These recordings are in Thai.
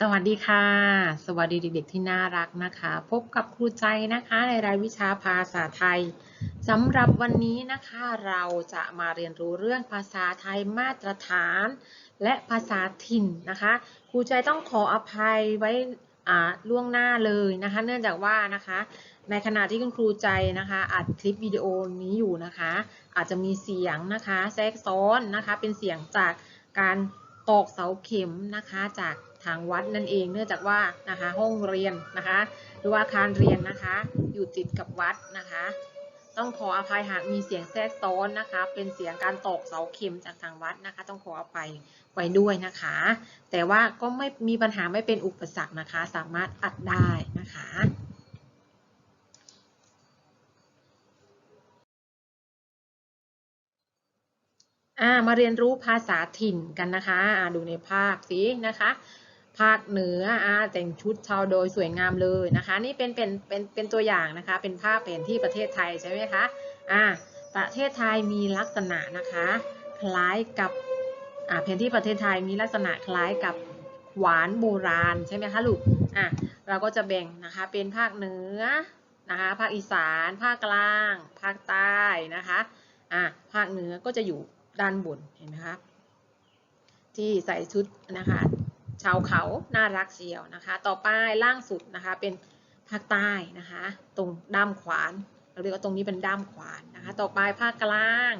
สวัสดีค่ะ สวัสดีเด็กๆที่น่ารักนะคะ พบกับครูใจนะคะในรายวิชาภาษาไทยสำหรับวันนี้นะคะเราจะมาเรียนรู้เรื่องภาษาไทยมาตรฐาน และภาษาถิ่นนะคะครูใจต้องขออภัยไว้ล่วงหน้าเลยนะคะ เนื่องจากว่านะคะ ในขณะที่คุณครูใจนะคะอัดคลิปวิดีโอนี้อยู่นะคะ อาจจะมีเสียงนะคะแทรกซ้อนนะคะเป็นเสียงจากการตอกเสาเข็มนะคะจาก ทางวัดนั่นเอง เนื่องจากว่านะคะห้องเรียนนะคะ หรือว่าอาคารเรียนนะคะ อยู่ติดกับวัดนะคะ ต้องขออภัยหากมีเสียงแทรกซ้อนนะคะ เป็นเสียงการตอกเสาเข็มจากทางวัดนะคะ ต้องขออภัยไว้ด้วยนะคะ แต่ว่าก็ไม่มีปัญหาไม่เป็นอุปสรรคนะคะ สามารถอัดได้นะคะมาเรียนรู้ภาษาถิ่นกันนะคะดูในภาพสินะคะ ภาคเหนืออ่าแต่งชุดชาวโดยสวยงามเลยนะคะ นี่เป็นเป็นเป็นเป็นตัวอย่างนะคะ เป็นภาพแผนที่ประเทศไทยใช่ไหมคะอ่าประเทศไทยมีลักษณะนะคะ คล้ายกับอ่าแผนที่ประเทศไทยมีลักษณะคล้ายกับหวานโบราณใช่ไหมคะลูกอะเราก็จะแบ่งนะคะเป็นภาคเหนือนะคะภาคอีสาน ภาคกลาง ภาคใต้นะคะอะภาคเหนือก็จะอยู่ด้านบนเห็นไหมคะที่ใส่ชุดนะคะ ชาวเขาน่ารักเชียวนะคะ ต่อไปล่างสุดนะคะเป็นภาคใต้นะคะ ตรงด้ามขวาน เราเรียกว่าตรงนี้เป็นด้ามขวานนะคะ ต่อไปภาคกลาง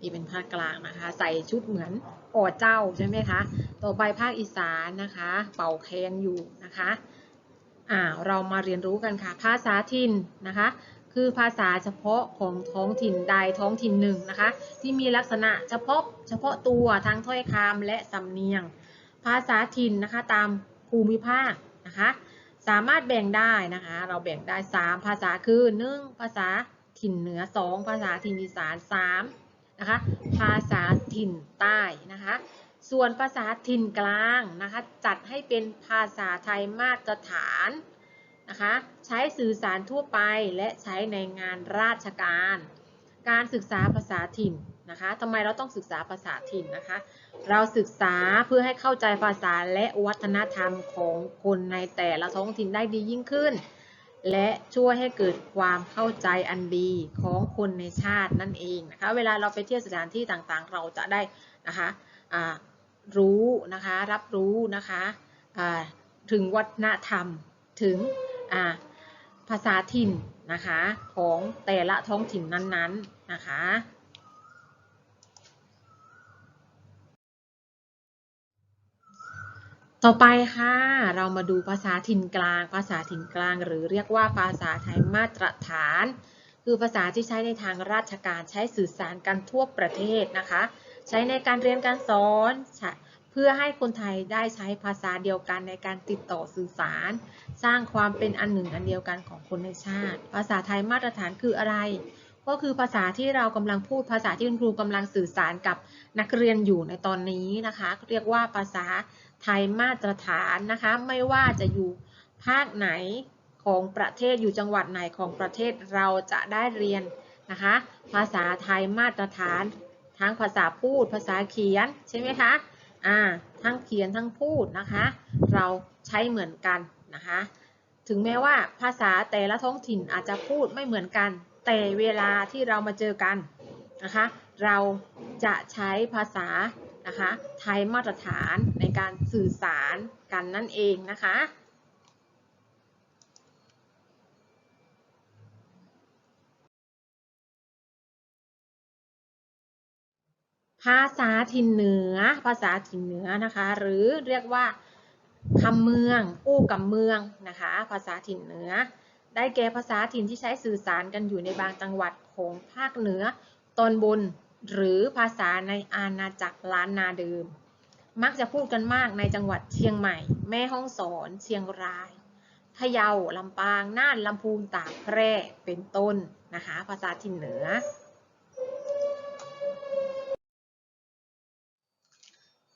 นี่เป็นภาคกลางนะคะ ใส่ชุดเหมือนออเจ้าใช่ไหมคะ ต่อไปภาคอีสานนะคะ เป่าแคนอยู่นะคะอ่าเรามาเรียนรู้กันค่ะ ภาษาถิ่นนะคะ คือภาษาเฉพาะของท้องถิ่นใดท้องถิ่นหนึ่งนะคะ ที่มีลักษณะเฉพาะเฉพาะตัวทั้งถ้อยคำและสำเนียงาษาถิ่นนะคะตามภูมิภาคนะคะสามารถแบ่งได้นะคะเราแบ่งได้ 3 ภาษาคือ 1 ภาษาถิ่นเหนือ 2 ภาษาถิ่นอีสาน3นะคะภาษาถิ่นใต้นะคะส่วนภาษาถิ่นกลางนะคะจัดให้เป็นภาษาไทยมาตรฐานนะคะใช้สื่อสารทั่วไปและใช้ในงานราชการ การศึกษาภาษาถิ่น นะคะทำไมเราต้องศึกษาภาษาถิ่นนะคะ เราศึกษาเพื่อให้เข้าใจภาษาและวัฒนธรรมของคนในแต่ละท้องถิ่นได้ดียิ่งขึ้น และช่วยให้เกิดความเข้าใจอันดีของคนในชาตินั่นเองนะคะ เวลาเราไปเที่ยวสถานที่ต่างๆ เราจะได้นะคะรู้นะคะรับรู้นะคะถึงวัฒนธรรมถึงภาษาถิ่นนะคะของแต่ละท้องถิ่นนั้นๆนะคะ ต่อไปค่ะ เรามาดูภาษาถิ่นกลาง ภาษาถิ่นกลาง หรือเรียกว่าภาษาไทยมาตรฐาน คือภาษาที่ใช้ในทางราชการใช้สื่อสารกันทั่วประเทศนะคะ ใช้ในการเรียนการสอนเพื่อให้คนไทยได้ใช้ภาษาเดียวกันในการติดต่อสื่อสาร สร้างความเป็นอันหนึ่งอันเดียวกันของคนในชาติ ภาษาไทยมาตรฐานคืออะไร ก็คือภาษาที่เรากำลังพูดภาษาที่คุณครูกำลังสื่อสารกับนักเรียนอยู่ในตอนนี้นะคะ เรียกว่าภาษา ไทยมาตรฐานนะคะ ไม่ว่าจะอยู่ภาคไหนของประเทศอยู่จังหวัดไหนของประเทศเราจะได้เรียนนะคะ ภาษาไทยมาตรฐาน ทั้งภาษาพูด ภาษาเขียนใช่ไหมคะอ่าทั้งเขียนทั้งพูดนะคะ เราใช้เหมือนกันนะคะ ถึงแม้ว่าภาษาแต่ละท้องถิ่นอาจจะพูดไม่เหมือนกัน แต่เวลาที่เรามาเจอกันนะคะ เราจะใช้ภาษา นะคะไทยมาตรฐานในการสื่อสารกันนั่นเองนะคะภาษาถิ่นเหนือ ภาษาถิ่นเหนือนะคะ หรือเรียกว่าคำเมืองอู้กับเมืองนะคะ ภาษาถิ่นเหนือ ได้แก่ภาษาถิ่นที่ใช้สื่อสารกันอยู่ในบางจังหวัดของภาคเหนือตอนบน หรือภาษาในอาณาจักรล้านนาเดิม มักจะพูดกันมากในจังหวัดเชียงใหม่ แม่ฮ่องสอน เชียงราย พะเยา ลำปาง น่าน ลำพูน ตากแพร่ เป็นต้นนะคะ ภาษาถิ่นเหนือ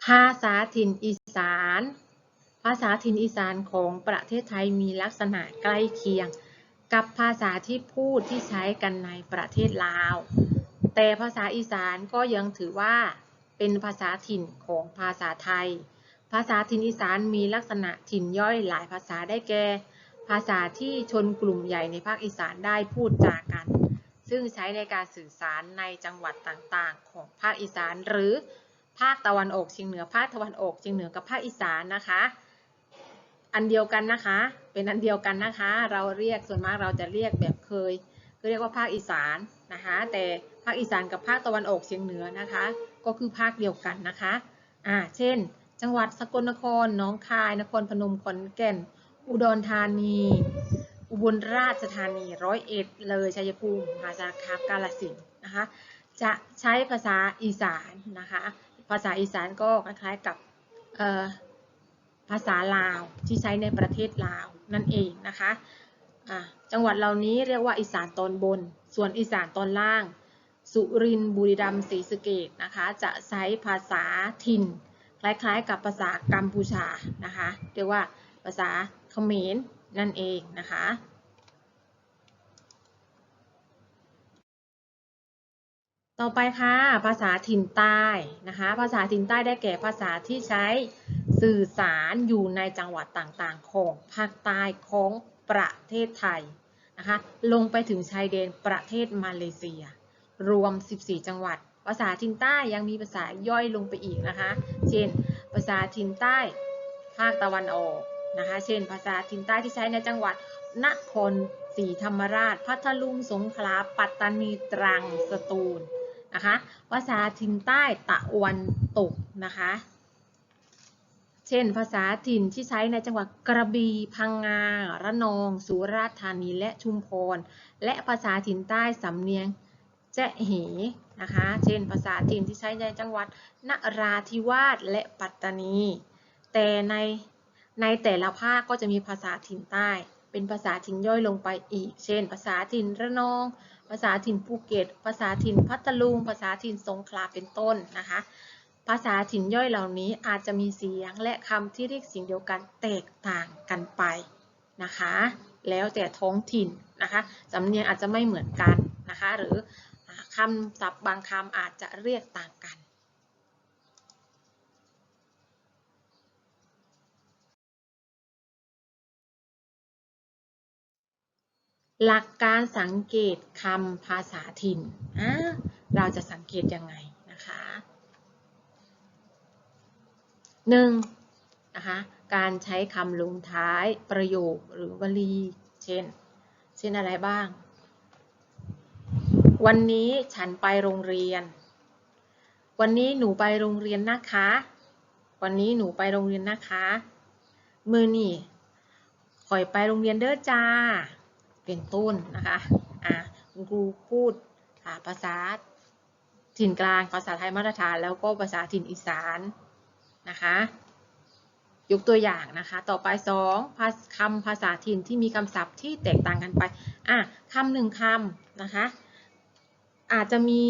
ภาษาถิ่นอีสาน ภาษาถิ่นอีสานของประเทศไทยมีลักษณะใกล้เคียง กับภาษาที่พูดที่ใช้กันในประเทศลาว แต่ภาษาอีสานก็ยังถือว่าเป็นภาษาถิ่นของภาษาไทย ภาษาถิ่นอีสานมีลักษณะถิ่นย่อยหลายภาษาได้แก่ ภาษาที่ชนกลุ่มใหญ่ในภาคอีสานได้พูดจากัน ซึ่งใช้ในการสื่อสารในจังหวัดต่างๆ ของภาคอีสานหรือภาคตะวันออกเฉียงเหนือภาคตะวันออกเฉียงเหนือกับภาคอีสานนะคะ อันเดียวกันนะคะ เป็นอันเดียวกันนะคะ เราเรียกส่วนมากเราจะเรียกแบบเคยคือเรียกว่าภาคอีสาน นะคะ แต่ภาคอีสานกับภาคตะวันออกเฉียงเหนือนะคะ ก็คือภาคเดียวกันนะคะอ่าเช่น จังหวัดสกลนครน้องคาย นครพนมขอนแก่น อุดรธานี อุบลราชธานีร้อยเอ็ดเลยชัยภูมิมหาสารคามกาฬสินนะคะ จะใช้ภาษาอีสานนะคะ ภาษาอีสานก็คล้ายๆกับเอ่อภาษาลาวที่ใช้ในประเทศลาวนั่นเองนะคะอะจังหวัดเหล่านี้เรียกว่าอีสานตอนบน ส่วนอีสานตอนล่าง สุรินทร์บุรีรัมย์ศรีสะเกษนะคะ จะใช้ภาษาถิ่น คล้ายๆ กับภาษากัมพูชานะคะเรียกว่าภาษาเขมรนั่นเองนะคะต่อไปค่ะภาษาถิ่นใต้นะคะภาษาถิ่นใต้ได้แก่ภาษาที่ใช้สื่อสารอยู่ในจังหวัดต่างๆ ของภาคใต้ของประเทศไทย นะคะลงไปถึงชายแดนประเทศมาเลเซีย รวม 14 จังหวัด ภาษาถิ่นใต้ยังมีภาษาย่อยลงไปอีกนะคะ เช่น ภาษาถิ่นใต้ภาคตะวันออกนะคะ เช่น ภาษาถิ่นใต้ที่ใช้ในจังหวัดนครศรีธรรมราช พัทลุง สงขลา ปัตตานี ตรัง สตูล นะคะ ภาษาถิ่นใต้ตะวันตกนะคะ ช่น ภาษาถิ่นที่ใช้ในจังหวัดกระบี่พังงา ระนอง สุราษฎร์ธานี และชุมพร และภาษาถิ่นใต้สำเนียงแจ๊เหนะคะ เช่น ภาษาถิ่นที่ใช้ในจังหวัดนราธิวาสและปัตตานี แต่ในในแต่ละภาคก็จะมีภาษาถิ่นใต้ เป็นภาษาถิ่นย่อยลงไปอีก เช่น ภาษาถิ่นระนอง ภาษาถิ่นภูเก็ต ภาษาถิ่นพัทลุง ภาษาถิ่นสงขลา เป็นต้นนะคะ ภาษาถิ่นย่อยเหล่านี้อาจจะมีเสียงและคำที่เรียกสิ่งเดียวกันแตกต่างกันไปนะคะ แล้วแต่ท้องถิ่นนะคะสำเนียงอาจจะไม่เหมือนกันนะคะ หรือคำศัพท์บางคำอาจจะเรียกต่างกันหลักการสังเกตคำภาษาถิ่น เราจะสังเกตยังไงนะคะ หนึ่งนะคะการใช้คำลงท้ายประโยคหรือวลี เช่น เช่นอะไรบ้าง วันนี้ฉันไปโรงเรียน วันนี้หนูไปโรงเรียนนะคะ วันนี้หนูไปโรงเรียนนะคะ มือนี่คอยไปโรงเรียนเด้อจ้า เป็นต้นนะคะอ่าคุณครูพูดภาษาถิ่นกลางภาษาไทยมาตรฐาน แล้วก็ภาษาถิ่นอีสาน นะคะ ยกตัวอย่างนะคะ ต่อไป2คำภาษาถิ่นที่มีคำศัพท์ที่แตกต่างกันไปอะคำหนึ่งคำนะคะ อาจจะมี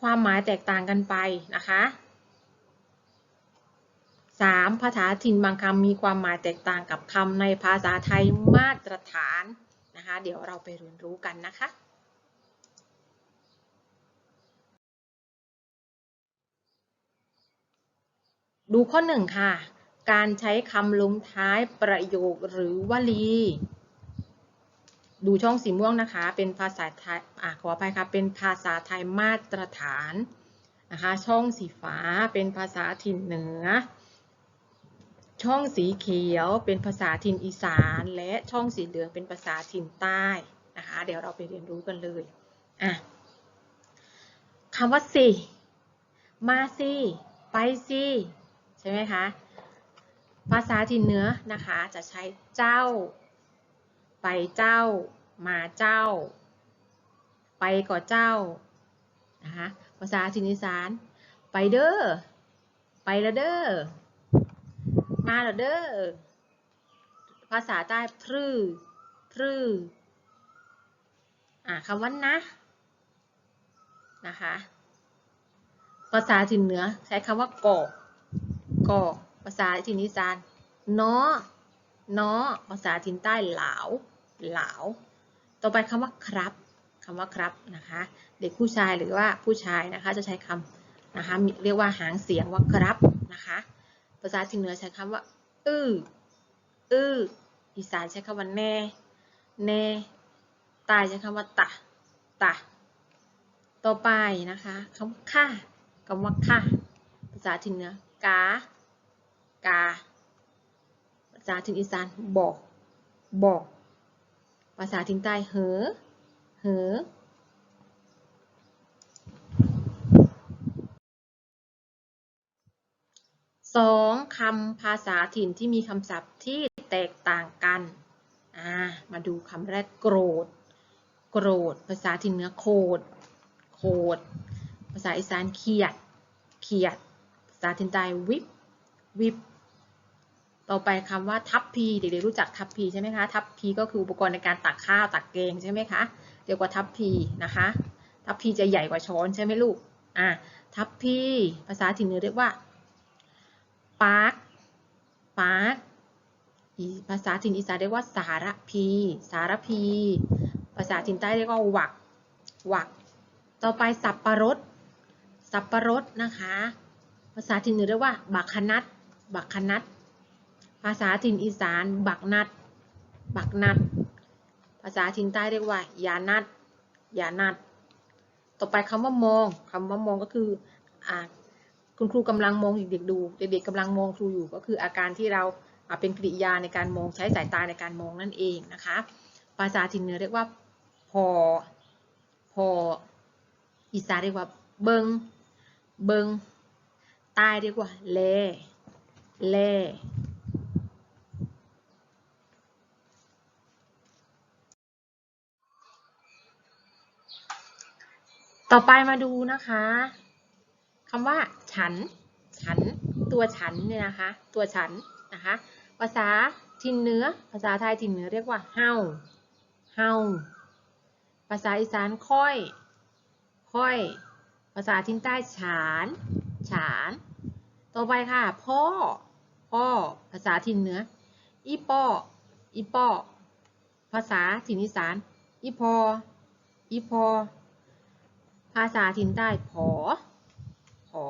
ความหมายแตกต่างกันไปนะคะ 3. ภาษาถิ่นบางคำมีความหมายแตกต่างกับคำในภาษาไทยมาตรฐานนะคะ เดี๋ยวเราไปเรียนรู้กันนะคะ ดูข้อหนึ่งค่ะ การใช้คำลงท้ายประโยคหรือวลี ดูช่องสีม่วงนะคะ เป็นภาษาไทยอขออภัยค่ะ เป็นภาษาไทยมาตรฐานนะคะ ช่องสีฟ้าเป็นภาษาถิ่นเหนือ ช่องสีเขียวเป็นภาษาถิ่นอีสาน และช่องสีเหลืองเป็นภาษาถิ่นใต้นะคะ เดี๋ยวเราไปเรียนรู้กันเลยอะคำว่าสิ มาสิ ไปสิ ช่ไหมคะ ภาษาถิ่นเหนือนะคะ จะใช้เจ้า ไปเจ้า มาเจ้า ไปก่อเจ้านะคะภาษาถิ่นอีสานไปเด้อไปละเด้อมาละเด้อภาษาใต้พรื้พรื้อ่าคำว่านะนะคะ ภาษาถิ่นเหนือใช้คำว่าก่อ ก่อภาษาถิ่นอีสานเนาะเนาะภาษาถิ่นใต้หลาวหลาว ต่อไปคำว่าครับคำว่าครับนะคะ เด็กผู้ชายหรือว่าผู้ชายนะคะจะใช้คำนะคะเรียกว่าหางเสียงว่าครับนะคะ ภาษาถิ่นเหนือใช้คำว่าอื้ออื้ออีสานใช้คำว่าแน่แน่ใต้ใช้คำว่าตะตะต่อไปนะคะคำว่าค่าคำว่าค่าภาษาถิ่นเหนือกา กา ภาษาถิ่นอีสานบอกบอก ภาษาถิ่นใต้เหอเหอสองคำภาษาถิ่นที่มีคำศัพท์ที่แตกต่างกัน อ่า มาดูคำแรกโกรธ โกรธ ภาษาถิ่นเหนือโคด โคด ภาษาอีสานเขียด เขียด ภาษาถิ่นใต้วิบ วิบ ต่อไปคำว่าทัพพีเด็กๆรู้จักทัพพีใช่ไหมคะทัพพีก็คืออุปกรณ์ในการตักข้าวตักแกงใช่ไหมคะเรียกว่าทัพพีนะคะ ทัพพีจะใหญ่กว่าช้อนใช่ไหมลูกอ่าทัพพีภาษาถิ่นเหนือเรียกว่าปาร์คปาร์คภาษาถิ่นอีสานเรียกว่าสารพี สารพี ภาษาถิ่นใต้เรียกว่าหวักหวัก ต่อไปสับปะรด สับปะรดนะคะ ภาษาถิ่นเหนือเรียกว่าบักขนัดบักขนัด ภาษาถิ่นอีสาน บักนัด บักนัด ภาษาถิ่นใต้เรียกว่า ยานัด ยานัด ต่อไปคำว่ามองคำว่ามองก็คืออ่าคุณครูกำลังมองเด็กๆดู เด็กๆกำลังมองครูอยู่ก็คืออาการที่เราเป็นกริยาในการมองใช้สายตาในการมองนั่นเองนะคะ ภาษาถิ่นเหนือเรียกว่าพอ พอ อีสานเรียกว่าเบิง เบิง ใต้เรียกว่า แล แล ต่อไปมาดูนะคะคำว่า ฉัน ฉัน ตัวฉันเนี่ยนะคะ ตัวฉันนะคะ ภาษาถิ่นเหนือ ภาษาไทยถิ่นเหนือเรียกว่าเฮาเฮาภาษาอีสานค่อย ค่อย ภาษาถิ่นใต้ฉาน ฉาน ต่อไปค่ะ พ่อ พ่อ ภาษาถิ่นเหนือ อีป้อ อีป้อ ภาษาถิ่นอีสาน อีพอ อีพอ ภาษาถิ่นใต้ผอผอ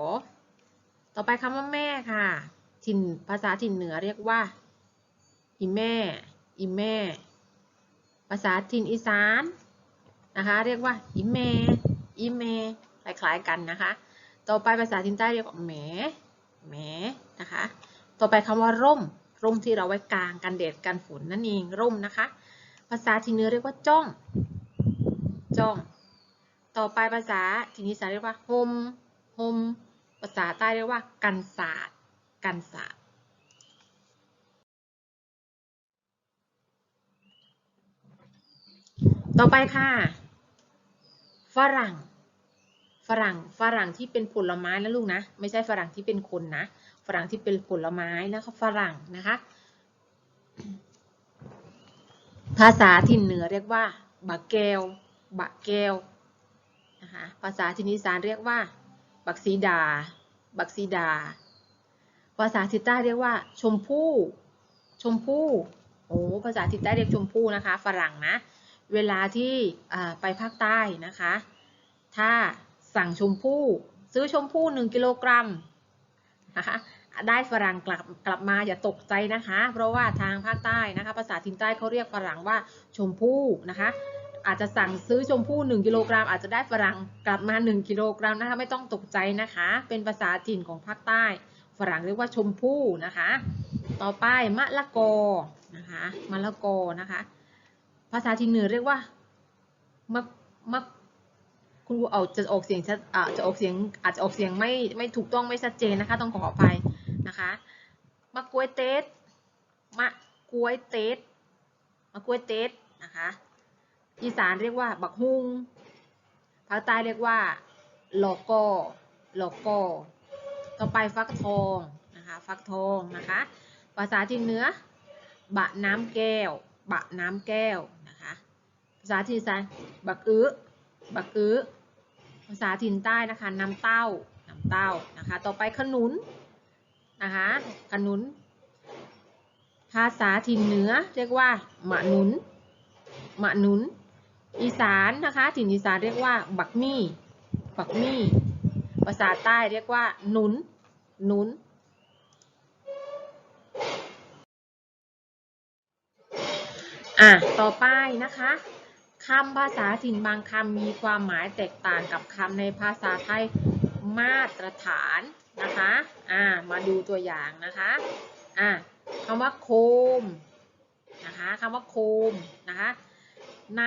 ต่อไปคำว่าแม่ค่ะ ถิ่นภาษาถิ่นเหนือเรียกว่า อีแม่ อีแม่ ภาษาถิ่นอีสานนะคะ เรียกว่า อีแม่ อีแม่คล้ายๆกันนะคะ ต่อไปภาษาถิ่นใต้เรียกว่าแหมแหมนะคะ ต่อไปคำว่าร่ม ร่มที่เราไว้กลางกันแดดกันฝนนั่นเองร่มนะคะ ภาษาถิ่นเหนือเรียกว่าจ้อง จ้อง ต่อไปภาษาถิ่นอีสานเรียกว่าโฮมโฮมภาษาใต้เรียกว่า กันศาสตร์กันศาสตร์ต่อไปค่ะ ฝรั่ง ฝรั่ง ฝรั่งที่เป็นผลไม้นะลูกนะ ไม่ใช่ฝรั่งที่เป็นคนนะ ฝรั่งที่เป็นผลไม้นะคะ ฝรั่งนะคะ ภาษาถิ่นเหนือเรียกว่า บะแก้ว บะแก้ว นะคะภาษาถิ่นอีสานเรียกว่า บักซีดา บักซีดา ภาษาทิศใต้เรียกว่า ชมพู่ ชมพู่ โอ้ภาษาทิศใต้เรียกชมพู่นะคะ ฝรั่งนะ เวลาที่ไปภาคใต้นะคะ ถ้าสั่งชมพู่ ซื้อชมพู่หนึ่งกิโลกรัมนะคะได้ฝรั่งกลับกลับมาอย่าตกใจนะคะ เพราะว่าทางภาคใต้นะคะ ภาษาถิ่นใต้เขาเรียกฝรั่งว่าชมพู่นะคะ อาจจะสั่งซื้อชมพู่ 1 กิโลกรัมอาจจะได้ฝรั่งกลับมา 1 กิโลกรัมนะคะไม่ต้องตกใจนะคะ เป็นภาษาถิ่นของภาคใต้ ฝรั่งเรียกว่าชมพู่นะคะ ต่อไปมะละกอนะคะมะละกอนะคะ ภาษาถิ่นเหนือเรียกว่ามะมะคุณครูเอาจะออกเสียงชัดอ่าจะออกเสียงอาจจะออกเสียงไม่ไม่ถูกต้องไม่ชัดเจนนะคะต้องขออภัยนะคะมะกล้วยเต๊ดมะกล้วยเต๊ดมะกล้วยเต๊ดนะคะ อีสานเรียกว่า บักฮุงภาคใต้เรียกว่าโลโก้โลโก้ต่อไปฟักทองนะคะฟักทองนะคะ ภาษาจีนเหนือบะน้ำแก้ว บะน้ำแก้วนะคะภาษาจีนใต้บักอื้อบักอื้อภาษาถิ่นใต้นะคะน้ำเต้าน้ำเต้านะคะ ต่อไปขนุนนะคะขนุน ภาษาถิ่นเหนือเรียกว่ามะนุนมะนุน อีสานนะคะถิ่นอีสานเรียกว่า บักมี่ บักมี่ ภาษาใต้เรียกว่า หนุน หนุน อะ ต่อไปนะคะคำภาษาถิ่นบางคำมีความหมายแตกต่างกับคำในภาษาไทยมาตรฐานนะคะ อ่า มาดูตัวอย่างนะคะ อะคำว่าโคม นะคะคำว่าโคม นะคะ ใน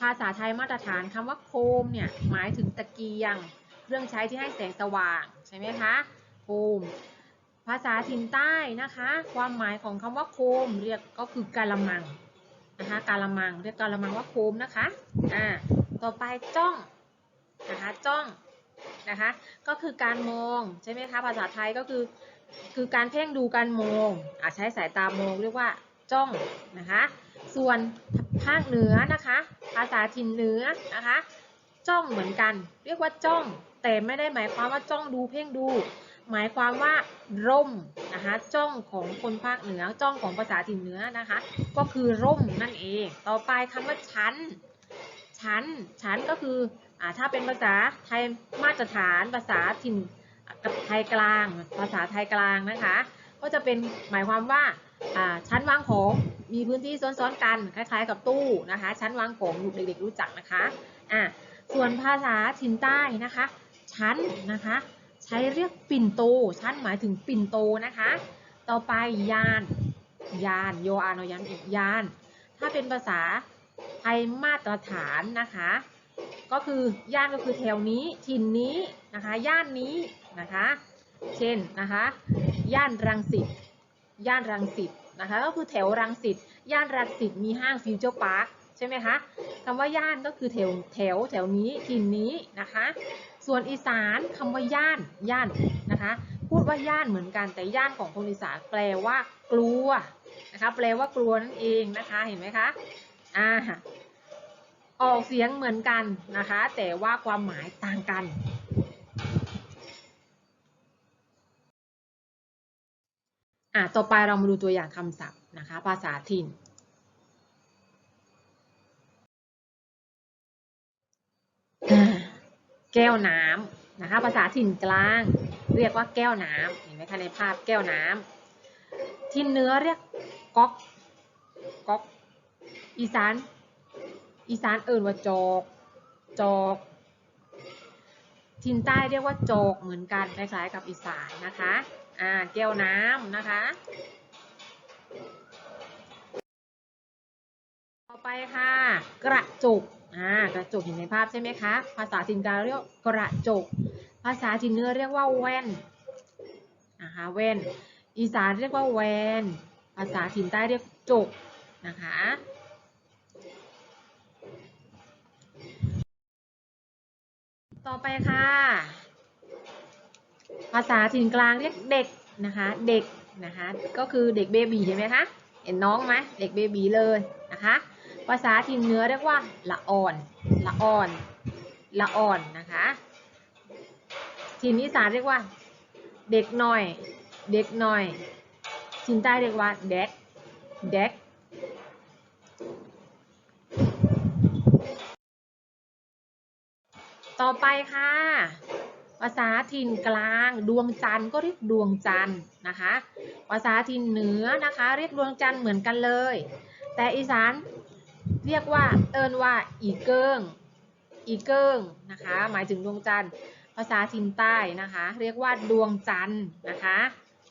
ภาษาไทยมาตรฐานคำว่าโคมเนี่ยหมายถึงตะเกียง เครื่องใช้ที่ให้แสงสว่างใช่ไหมคะโคม ภาษาถิ่นใต้นะคะ ความหมายของคำว่าโคมเรียกก็คือกาละมังนะคะกาละมังเรียกกาละมังว่าโคมนะคะอ่าต่อไปจ้องนะคะจ้องนะคะก็คือการมองใช่ไหมคะภาษาไทยก็คือคือการเพ่งดูการมองอาใช้สายตามองเรียกว่าจ้องนะคะส่วน ภาคเหนือนะคะ ภาษาถิ่นเหนือนะคะ จ้องเหมือนกัน เรียกว่าจ้อง แต่ไม่ได้หมายความว่าจ้องดูเพ่งดู หมายความว่าร่มนะคะ จ้องของคนภาคเหนือ จ้องของภาษาถิ่นเหนือนะคะ ก็คือร่มนั่นเอง ต่อไปคำว่าชั้น ชั้น ชั้นก็คืออ่าถ้าเป็นภาษาไทยมาตรฐานภาษาถิ่นกับไทยกลาง ภาษาไทยกลางนะคะ ก็จะเป็นหมายความว่า ชั้นวางของมีพื้นที่ซ้อนๆกันคล้ายๆ กับตู้นะคะ ชั้นวางของเด็กๆรู้จักนะคะอ่าส่วนภาษาถิ่นใต้นะคะ ชั้นนะคะ ใช้เรียกปิ่นโต ชั้นหมายถึงปิ่นโตนะคะ ต่อไปยาน ยานโยอานอยันอีกยาน ถ้าเป็นภาษาไทยมาตรฐานนะคะ ก็คือย่านก็คือแถวนี้ถิ่นนี้นะคะ ย่านนี้นะคะ เช่นนะคะ ย่านรังสิต ย่านรังสิตนะคะ ก็คือแถวรังสิตย่านรังสิตมีห้างฟิวเจอร์พาร์คใช่ไหมคะคำว่าย่านก็คือแถวแถวแถวนี้ถิ่นนี้นะคะ ส่วนอีสานคำว่าย่านย่านนะคะ พูดว่าย่านเหมือนกันแต่ย่านของคนอีสานแปลว่ากลัวนะคะแปลว่ากลัวนั่นเองนะคะเห็นไหมคะอ่าออกเสียงเหมือนกันนะคะ แต่ว่าความหมายต่างกัน อะต่อไปเรามาดูตัวอย่างคำศัพท์นะคะ ภาษาถิ่น แก้วน้ำนะคะ ภาษาถิ่นกลาง เรียกว่าแก้วน้ำเห็นไหมคะในภาพแก้วน้ำถิ่นเนื้อเรียกก๊อกก๊อกอีสานอีสานเอิ่นว่าจอกจอกถิ่นใต้เรียกว่าจอกเหมือนกันคล้ายๆกับอีสานนะคะ อ่าแก้วน้ำนะคะ ต่อไปค่ะ กระจุกอ่ากระจุกเห็นในภาพใช่ไหมคะ ภาษาถิ่นกาเรียกกระจกภาษาถิ่นเนื้อเรียกว่าแว่นนะคะแว่น อีสานเรียกว่าแวนภาษาถิ่นใต้เรียกจกนะคะต่อไปค่ะาษาถิ่นกลางเรียกเด็กนะคะ เด็กนะคะ ก็คือเด็กเบบีเห็นไหมคะ เห็นน้องไหมเด็กเบบีเลยนะคะ ภาษาถิ่นเหนือเรียกว่าละอ่อน ละอ่อน ละอ่อนนะคะ ถิ่นอีสานเรียกว่า เด็กหน่อย เด็กหน่อย ถิ่นใต้เรียกว่าเด็ก เด็กต่อไปค่ะ ภาษาถิ่นกลาง ดวงจันทร์ก็เรียกดวงจันทร์นะคะ ภาษาถิ่นเหนือนะคะ เรียกดวงจันทร์เหมือนกันเลย แต่อีสานเรียกว่าเอินว่าอีเกิงอีเกิงนะคะ หมายถึงดวงจันทร์ ภาษาถิ่นใต้นะคะ เรียกว่าดวงจันทร์นะคะ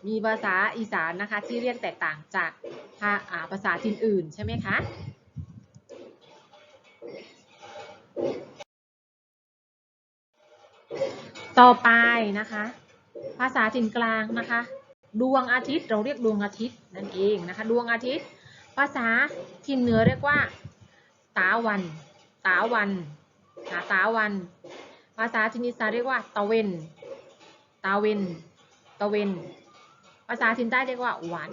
มีภาษาอีสานนะคะที่เรียกแตกต่างจากภาอ่าภาษาถิ่นอื่นใช่ไหมคะ ต่อไปนะคะ ภาษาถิ่นกลางนะคะ ดวงอาทิตย์เราเรียกดวงอาทิตย์นั่นเองนะคะ ดวงอาทิตย์ ภาษาถิ่นเหนือเรียกว่า ตาวัน ตาวันนะตาวัน ภาษาถิ่นอีสานเรียกว่าตะเวนตาเวนตะเวนภาษาถิ่นใต้เรียกว่าหวาน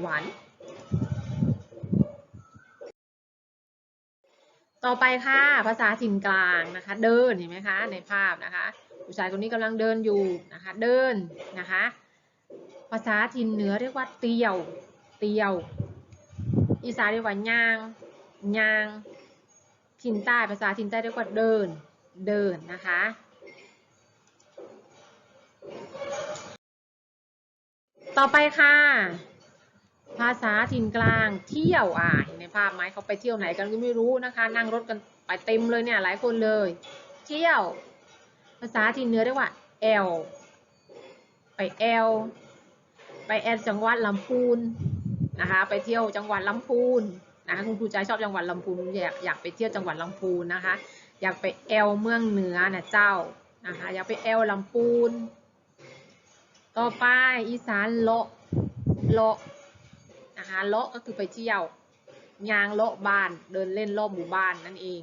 หวานต่อไปค่ะภาษาถิ่นกลางนะคะ เดินเห็นไหมคะในภาพนะคะ ผู้ชายคนนี้กำลังเดินอยู่นะคะเดินนะคะภาษาถิ่นเหนือเรียกว่าเตียว เตียว อีสานเรียกว่าย่างย่าง ถิ่นใต้ภาษาถิ่นใต้เรียกว่าเดิน เดินนะคะ ต่อไปค่ะ ภาษาถิ่นกลางเที่ยวอ่าเห็นในภาพไหมเขาไปเที่ยวไหนกันก็ไม่รู้นะคะ นั่งรถกันไปเต็มเลยเนี่ยหลายคนเลย เที่ยว ภาษาถิ่นเหนือเรียกว่าแอลไปแอลไปแอลจังหวัดลำพูนนะคะไปเที่ยวจังหวัดลำพูนนะคะคุณครูใจชอบจังหวัดลำพูนอยากอยากไปเที่ยวจังหวัดลำพูนนะคะ อยากไปแอลเมืองเหนือนะเจ้านะคะอยากไปแอลลำพูนต่อไปอีสานโละโละนะคะโละก็คือไปเที่ยวยางโละบ้านเดินเล่นรอบหมู่บ้านนั่นเอง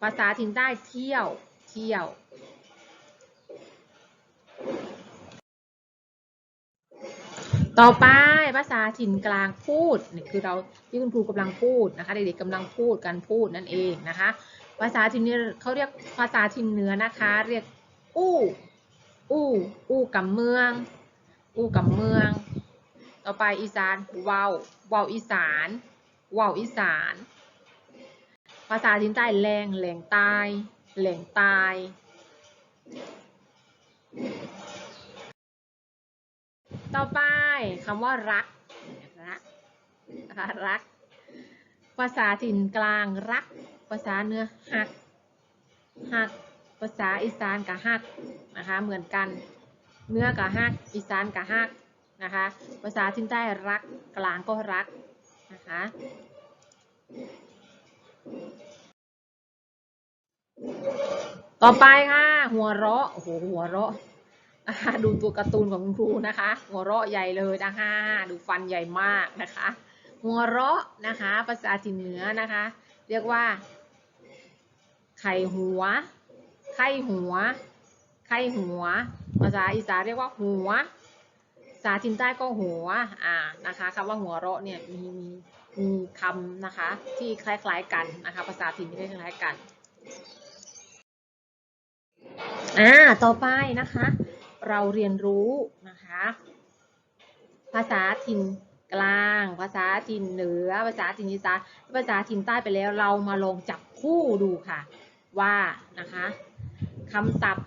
ภาษาถิ่นใต้เที่ยวเที่ยว ต่อไปภาษาถิ่นกลางพูดนี่คือเราที่คุณครูกำลังพูดนะคะเด็กๆกำลังพูดกันพูดนั่นเองนะคะ ภาษาถิ่นเนือเขาเรียกภาษาถิ่นเหนือนะคะ เรียกอู้อู้อู้กับเมือง อู้กับเมือง ต่อไปอีสานว้าเว้าวอีสานว้าวอีสาน ภาษาถิ่นใต้แรงแหลงใต้แหลงใต้ ต่อไปคำว่ารักรักรัก ภาษาถิ่นกลางรัก ภาษาเนื้อหักหัก ภาษาอีสานกับฮักนะคะเหมือนกันเนื้อกับฮักอีสานกับฮักนะคะภาษาทิ้นใต้รักกลางก็รักนะคะต่อไปค่ะ หัวเราะโอ้โหหัวเราะ ดูตัวการ์ตูนของคุณครูนะคะ หัวเราะใหญ่เลยนะคะดูฟันใหญ่มากนะคะ หัวเราะนะคะ ภาษาถิ่นเหนือนะคะ เรียกว่า ไข่หัว ไข่หัว ไข่หัว ภาษาอีสานเรียกว่าหัวภาษาถิ่นใต้ก็หัว อ่านะคะคำว่าหัวเราะเนี่ยมีมีมีคำนะคะ ที่คล้ายๆกันนะคะ ภาษาถิ่นที่คล้ายๆกัน อ่าต่อไปนะคะ เราเรียนรู้นะคะ ภาษาถิ่นกลาง ภาษาถิ่นเหนือ ภาษาถิ่นอีสานภาษาถิ่นใต้ไปแล้ว เรามาลองจับคู่ดูค่ะ ว่านะคะคำศัพท์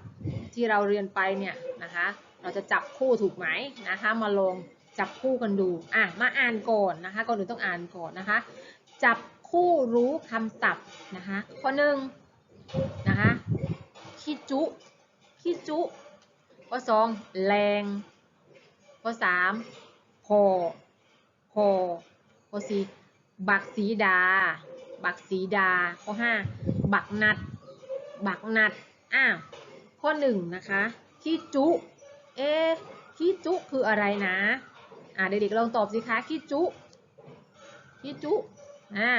ที่เราเรียนไปเนี่ยนะคะ เราจะจับคู่ถูกไหมนะคะ มาลองจับคู่กันดูอะมาอ่านก่อนนะคะก่อนอื่นต้องอ่านก่อนนะคะ จับคู่รู้คำศัพท์นะคะข้อหนึ่งนะคะขี้จุขี้จุ ข้อสองแรง ข้อสามพอพอข้อสี่บักสีดา บักสีดา ข้อห้าบักนัด บักนัด อ้าว ข้อหนึ่งนะคะขี้จุ เอ๊ะขี้จุคืออะไรนะ อ่าเด็กๆลองตอบสิคะขี้จุขี้จุ อ่า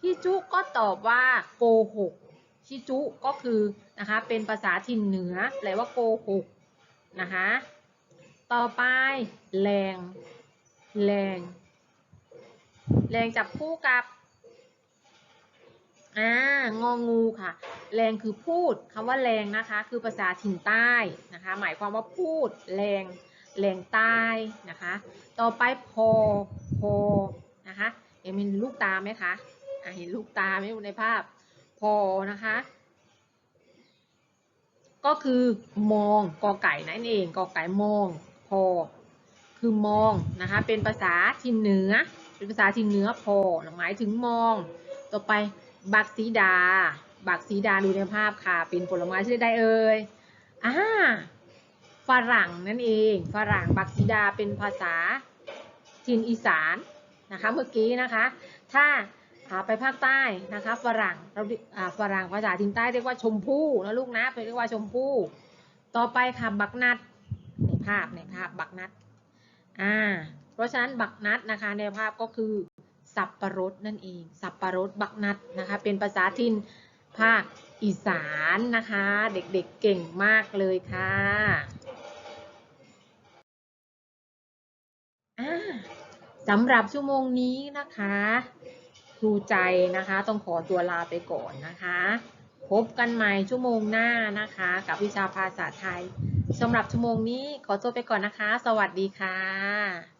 ขี้จุก็ตอบว่าโกหก ขี้จุก็คือนะคะเป็นภาษาถิ่นเหนือแปลว่าโกหกนะคะต่อไปแรงแรงแรงจับคู่กับอ่างองูค่ะ แรงคือพูดคำว่าแรงนะคะ คือภาษาถิ่นใต้นะคะ หมายความว่าพูดแรงแรงใต้นะคะ ต่อไปพอพอนะคะเห็นลูกตาไหมคะะเห็นลูกตาไหมในภาพ พอนะคะ ก็คือมองกอไก่นั่นเองกอไก่มองพอ คือมองนะคะ เป็นภาษาถิ่เหนือ เป็นภาษาถิ่เหนือพอหมายถึงมอง ต่อไปบักสีดา บักสีดาดูในภาพค่ะ เป็นผลไม้ชื่อใดเอ่ยอ่าฝรั่งนั่นเองฝรั่งบักสีดาเป็นภาษาถิ่นอีสานนะคะ เมื่อกี้นะคะ ถ้า ไปภาคใต้นะคะฝรั่งเราฝรั่งภาษาถิ่นใต้เรียกว่าชมพู่นะลูกนะเรียกว่าชมพู่ ต่อไปค่ะบักนัดในภาพในภาพบักนัดอ่าเพราะฉะนั้นบักนัดนะคะในภาพก็คือสับปะรดนั่นเอง สับปะรดบักนัดนะคะเป็นภาษาถิ่นภาคอีสานนะคะ เด็กๆเเก่งมากเลยค่ะสำหรับชั่วโมงนี้นะคะ ครูใจนะคะ ต้องขอตัวลาไปก่อนนะคะ พบกันใหม่ชั่วโมงหน้านะคะ กับวิชาภาษาไทยสำหรับชั่วโมงนี้ขอตัวไปก่อนนะคะ สวัสดีค่ะ